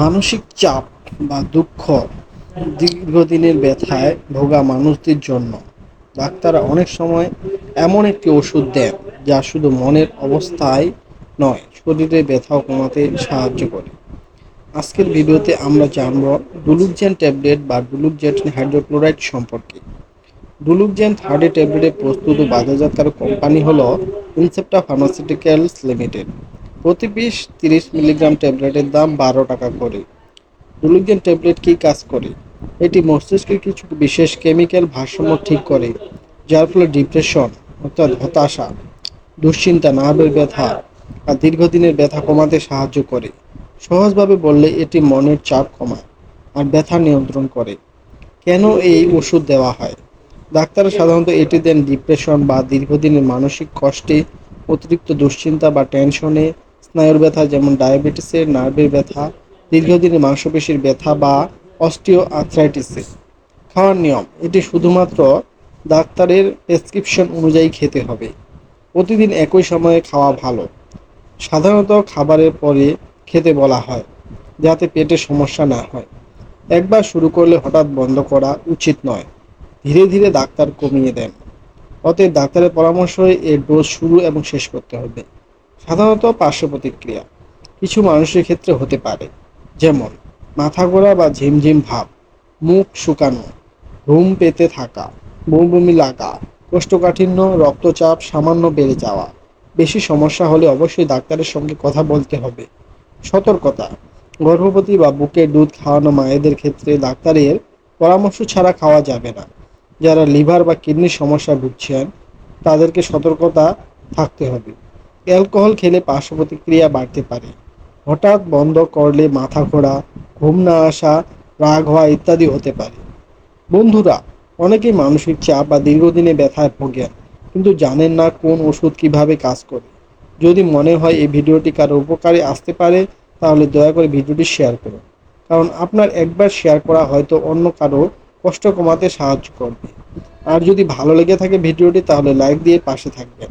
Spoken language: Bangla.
মানসিক চাপ বা দুঃখ দীর্ঘদিনের ব্যথায় ভোগা মানুষদের জন্য। ডাক্তাররা অনেক সময় এমন একটি ওষুধ দেন যা শুধু মনের অবস্থায় নয়, শরীরে ব্যথাও কমাতে সাহায্য করে। আজকের ভিডিওতে আমরা জানব ডুলুকজেন ট্যাবলেট বা ডুলুকজেন হাইড্রোক্লোরাইড সম্পর্কে। ডুলুকজেন থার্টি ট্যাবলেটের প্রস্তুত ও বাজারজাতকারক কোম্পানি হল ইনসেপ্টা ফার্মাসিউটিক্যালস লিমিটেড। প্রতি পিস তিরিশ মিলিগ্রাম ট্যাবলেটের দাম বারো টাকা করে। ডুলুকজেন ট্যাবলেট কী কাজ করে? এটি মস্তিষ্কের কিছু বিশেষ কেমিক্যাল ভারসাম্য ঠিক করে, যার ফলে ডিপ্রেশন অর্থাৎ হতাশা, দুশ্চিন্তা, নার্ভের ব্যথা আর দীর্ঘদিনের ব্যথা কমাতে সাহায্য করে। সহজভাবে বললে এটি মনের চাপ কমায় আর ব্যথা নিয়ন্ত্রণ করে। কেন এই ওষুধ দেওয়া হয়? ডাক্তাররা সাধারণত এটি দেন ডিপ্রেশন বা দীর্ঘদিনের মানসিক কষ্টে অতিরিক্ত দুশ্চিন্তা বা টেনশনে স্নায়ুর ব্যথা, যেমন ডায়াবেটিসের নার্ভের ব্যথা, দীর্ঘদিনের মাংসপেশির ব্যথা বা অস্টিও আর্থ্রাইটিসে খাওয়ার নিয়ম, এটি শুধুমাত্র ডাক্তারের প্রেসক্রিপশন অনুযায়ী খেতে হবে। প্রতিদিন একই সময়ে খাওয়া ভালো। সাধারণত খাবারের পরে খেতে বলা হয়, যাতে পেটে সমস্যা না হয়। একবার শুরু করলে হঠাৎ বন্ধ করা উচিত নয়। ধীরে ধীরে ডাক্তার কমিয়ে দেন। অতএব ডাক্তারের পরামর্শে এর ডোজ শুরু এবং শেষ করতে হবে। সাধারণত পার্শ্ব প্রতিক্রিয়া। কিছু মানুষের ক্ষেত্রে হতে পারে, যেমন মাথা ঘোরা বা ঝিমঝিম ভাব, মুখ শুকানো, ঘুম পেতে থাকা, বমি লাগা, কোষ্ঠকাঠিন্য, রক্তচাপ সামান্য বেড়ে যাওয়া। বেশি সমস্যা হলে অবশ্যই ডাক্তারের সঙ্গে কথা বলতে হবে। সতর্কতা, গর্ভবতী বা বুকের দুধ খাওয়ানো মায়েদের ক্ষেত্রে ডাক্তারের পরামর্শ ছাড়া খাওয়া যাবে না। যারা লিভার বা কিডনির সমস্যা ভুগছেন, তাদেরকে সতর্কতা থাকতে হবে। অ্যালকোহল খেলে পার্শ্ব প্রতিক্রিয়া বাড়তে পারে। হঠাৎ বন্ধ করলে মাথা ঘোরা, ঘুম না আসা, রাগ হওয়া ইত্যাদি হতে পারে। বন্ধুরা, অনেকেই মানসিক চাপ বা দীর্ঘদিনে ব্যথায় ভোগেন কিন্তু জানেন না কোন ওষুধ কীভাবে কাজ করে। যদি মনে হয় এই ভিডিওটি কারও উপকারে আসতে পারে, তাহলে দয়া করে ভিডিওটি শেয়ার করুন। কারণ আপনার একবার শেয়ার করা হয়তো অন্য কারও কষ্ট কমাতে সাহায্য করবে। আর যদি ভালো লেগে থাকে ভিডিওটি, তাহলে লাইক দিয়ে পাশে থাকবেন।